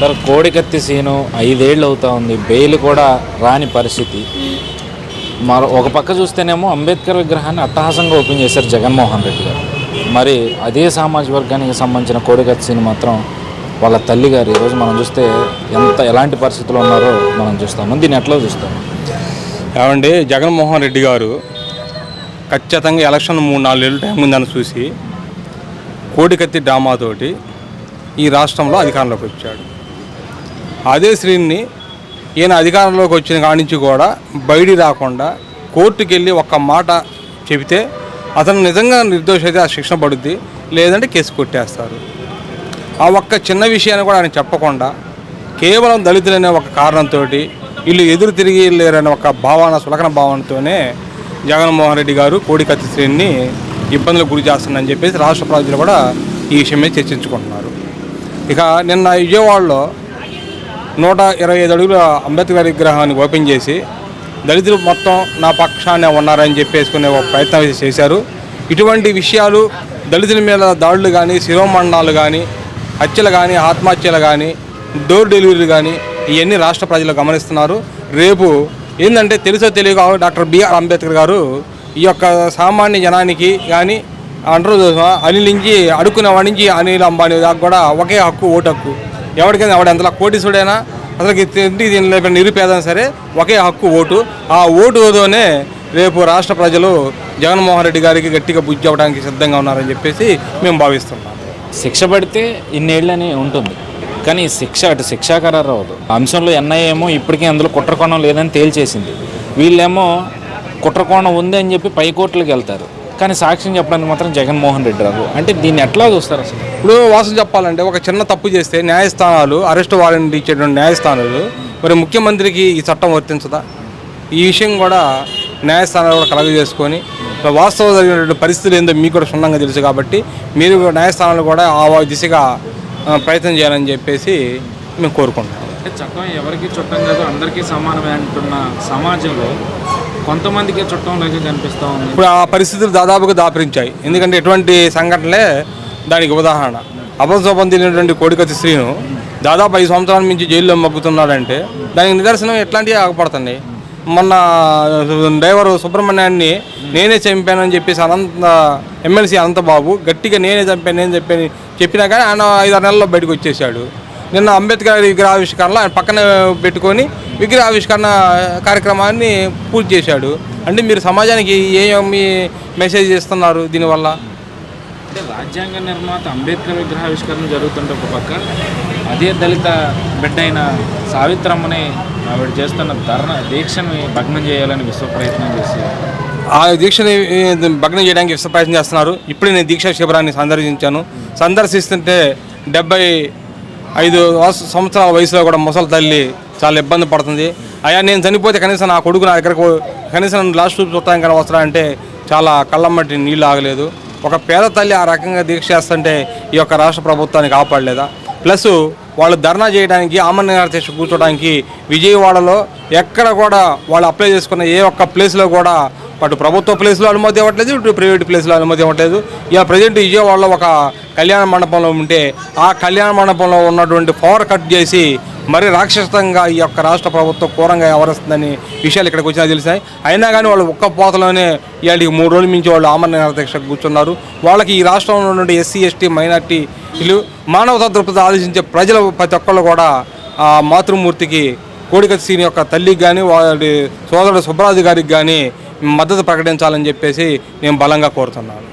Sir కోడికత్తి scene ఐదేళ్ళు అవుతా ఉంది. బెయిల్ కూడా రాని పరిస్థితి. మరో ఒక పక్క చూస్తేనేమో అంబేద్కర్ విగ్రహాన్ని అట్టహాసంగా ఓపెన్ చేశారు జగన్మోహన్ రెడ్డి గారు. మరి అదే సామాజిక వర్గానికి సంబంధించిన కోడికత్తి సీను మాత్రం వాళ్ళ తల్లి గారు ఈరోజు మనం చూస్తే ఎంత ఎలాంటి పరిస్థితుల్లో ఉన్నారో మనం చూస్తాము దీన్ని ఎట్లా చూస్తాము ఏమండి జగన్మోహన్ రెడ్డి గారు ఖచ్చితంగా ఎలక్షన్ మూడు నాలుగేళ్ళు టైం ఉందని చూసి కోడికత్తి డ్రామాతోటి ఈ రాష్ట్రంలో అధికారంలోకి వచ్చాడు. అదే శ్రీని ఈయన అధికారంలోకి వచ్చిన కానించి నుంచి కూడా బయటికి రాకుండా కోర్టుకి వెళ్ళి ఒక్క మాట చెబితే అతను నిజంగా నిర్దోష అయితే ఆ శిక్షణ పడుద్ది లేదంటే కేసు కొట్టేస్తారు. ఆ ఒక్క చిన్న విషయాన్ని కూడా ఆయన చెప్పకుండా కేవలం దళితులనే ఒక కారణంతో వీళ్ళు ఎదురు తిరిగి లేరనే ఒక భావన సులకన భావనతోనే జగన్మోహన్ రెడ్డి గారు కోడికత్తి శ్రేణిని ఇబ్బందులకు గురి చేస్తుందని చెప్పేసి రాష్ట్ర ప్రజలు కూడా ఈ విషయం మీద చర్చించుకుంటున్నారు. ఇక నిన్న విజయవాడలో నూట ఇరవై ఐదు అడుగుల అంబేద్కర్ విగ్రహాన్ని ఓపెన్ చేసి దళితులు మొత్తం నా పక్షానే ఉన్నారని చెప్పేసుకునే ఒక ప్రయత్నం చేశారు. ఇటువంటి విషయాలు దళితుల మీద దాడులు కానీ శిరోమండనాలు కానీ హత్యలు కానీ ఆత్మహత్యలు కానీ డోర్ డెలివరీలు కానీ ఇవన్నీ రాష్ట్ర ప్రజలు గమనిస్తున్నారు. రేపు ఏంటంటే తెలుసో తెలియక డాక్టర్ బిఆర్ అంబేద్కర్ గారు ఈ యొక్క సామాన్య జనానికి కానీ అంటారు చూసావా, అనిల్ నుంచి అడుక్కునే వాడి నుంచి అనిల్ అంబానీ దాకా కూడా ఒకే హక్కు ఓటు హక్కు. ఎవరికైనా ఎవడ ఎంత కోటీసుడైనా అసలు తిండి దీనిలో నిరుపేదైనా సరే ఒకే హక్కు ఓటు. ఆ ఓటుతోనే రేపు రాష్ట్ర ప్రజలు జగన్మోహన్ రెడ్డి గారికి గట్టిగా బుద్ధి అవ్వడానికి సిద్ధంగా ఉన్నారని చెప్పేసి మేము భావిస్తున్నాం. శిక్ష పడితే ఇన్నేళ్ళని ఉంటుంది. కానీ శిక్ష అటు శిక్షాకరారు అవ్వదు. అంశంలో ఎన్ఐఏ ఏమో ఇప్పటికీ అందులో కుట్రకోణం లేదని తేల్చేసింది. వీళ్ళేమో కుట్రకోణం ఉంది అని చెప్పి పై వెళ్తారు. కానీ సాక్ష్యం చెప్పడానికి మాత్రం జగన్మోహన్ రెడ్డి రాదు. అంటే దీన్ని ఎట్లా చూస్తారు అసలు? ఇప్పుడు వాసన చెప్పాలంటే ఒక చిన్న తప్పు చేస్తే న్యాయస్థానాలు అరెస్ట్ వారెంట్ ఇచ్చేటువంటి న్యాయస్థానాలు మరి ముఖ్యమంత్రికి ఈ చట్టం వర్తించదా? ఈ విషయం కూడా న్యాయస్థానాలు కూడా కలగ చేసుకొని వాస్తవం జరిగినటువంటి పరిస్థితులు ఏందో మీకు కూడా క్షుణ్ణంగా తెలుసు కాబట్టి మీరు కూడా న్యాయస్థానాలు కూడా ఆ దిశగా ప్రయత్నం చేయాలని చెప్పేసి మేము కోరుకుంటున్నాం. అంటే చట్టం ఎవరికి చుట్టం కాదు అందరికీ సమానమే అంటున్న సమాజంలో కొంతమందికి చుట్టం కనిపిస్తూ ఉంది. ఇప్పుడు ఆ పరిస్థితులు దాదాపుగా దాపరించాయి. ఎందుకంటే ఎటువంటి సంఘటనలే దానికి ఉదాహరణ. అపశోపం తినేటువంటి కోడికత్తి శ్రీను దాదాపు ఐదు సంవత్సరాల నుంచి జైల్లో మగ్గుతున్నాడంటే దానికి నిదర్శనం ఎట్లాంటివి ఆగపడుతుంది. మొన్న డ్రైవర్ సుబ్రహ్మణ్యాన్ని నేనే చంపానని చెప్పేసి అనంత ఎమ్మెల్సీ అనంతబాబు గట్టిగా నేనే చంపాను నేను చెప్పాను చెప్పినా కానీ ఆయన ఐదారు నెలల్లో బయటకు వచ్చేసాడు నిన్న అంబేద్కర్ విగ్రహావిష్కరణలో ఆయన పక్కన పెట్టుకొని విగ్రహావిష్కరణ కార్యక్రమాన్ని పూర్తి చేశాడు. అంటే మీరు సమాజానికి ఏమి మెసేజ్ ఇస్తున్నారు దీనివల్ల? అంటే రాజ్యాంగ నిర్మాత అంబేద్కర్ విగ్రహావిష్కరణ జరుగుతుంటే ఒక పక్క అదే దళిత బిడ్డ అయిన సావిత్రమ్మని ఆవిడ చేస్తున్న ధర్ణ దీక్షని భగ్నం చేయాలని విశ్వ ప్రయత్నం చేసి ఆ దీక్షని భగ్నం చేయడానికి విశ్వ ప్రయత్నం చేస్తున్నారు. ఇప్పుడే నేను దీక్షా శిబిరాన్ని సందర్శించాను. సందర్శిస్తుంటే డెబ్బై ఐదు సంవత్సరాల వయసులో కూడా ముసలి తల్లి చాలా ఇబ్బంది పడుతుంది. అయ్యా నేను చనిపోతే కనీసం నా కొడుకు నా దగ్గరకు కనీసం లాస్ట్ చూపు చూడటానికి కానీ వస్తాడా చాలా చాలా కళ్ళమ్మటి నీళ్ళు ఆగలేదు. ఒక పేద తల్లి ఆ రకంగా దీక్ష చేస్తుంటే ఈ యొక్క రాష్ట్ర ప్రభుత్వానికి ఆపడలేదా ప్లస్ వాళ్ళు ధర్నా చేయడానికి ఆమరణ చేసి కూర్చోడానికి విజయవాడలో ఎక్కడ కూడా వాళ్ళు అప్లై చేసుకున్న ఏ ఒక్క ప్లేస్లో కూడా అటు ప్రభుత్వ ప్లేస్లో అనుమతి ఇవ్వట్లేదు ఇటు ప్రైవేట్ ప్లేస్లో అనుమతి ఇవ్వట్లేదు. ఇలా ప్రజెంట్ విజయవాడలో ఒక కళ్యాణ మండపంలో ఉంటే ఆ కళ్యాణ మండపంలో ఉన్నటువంటి పవర్ కట్ చేసి మరి రాక్షసంగా ఈ యొక్క రాష్ట్ర ప్రభుత్వం కూరంగా వ్యవహరిస్తుందని విషయాలు ఇక్కడికి వచ్చినా తెలిసాయి అయినా కానీ వాళ్ళు ఒక్క పోతలోనే ఇవాళకి మూడు రోజుల నుంచి వాళ్ళు ఆమరణ దీక్ష కూర్చున్నారు. వాళ్ళకి ఈ రాష్ట్రంలో నుండి ఎస్సీ ఎస్టీ మైనార్టీలు మానవతా దృక్పథం ఆలోచించే ప్రజలు ప్రతి ఒక్కళ్ళు కూడా ఆ మాతృమూర్తికి కోడికత్తి సీని యొక్క తల్లికి కానీ వాడి సోదరుడు సుబ్రాజు గారికి కానీ మద్దతు ప్రకటించాలని చెప్పేసి నేను బలంగా కోరుతున్నాను.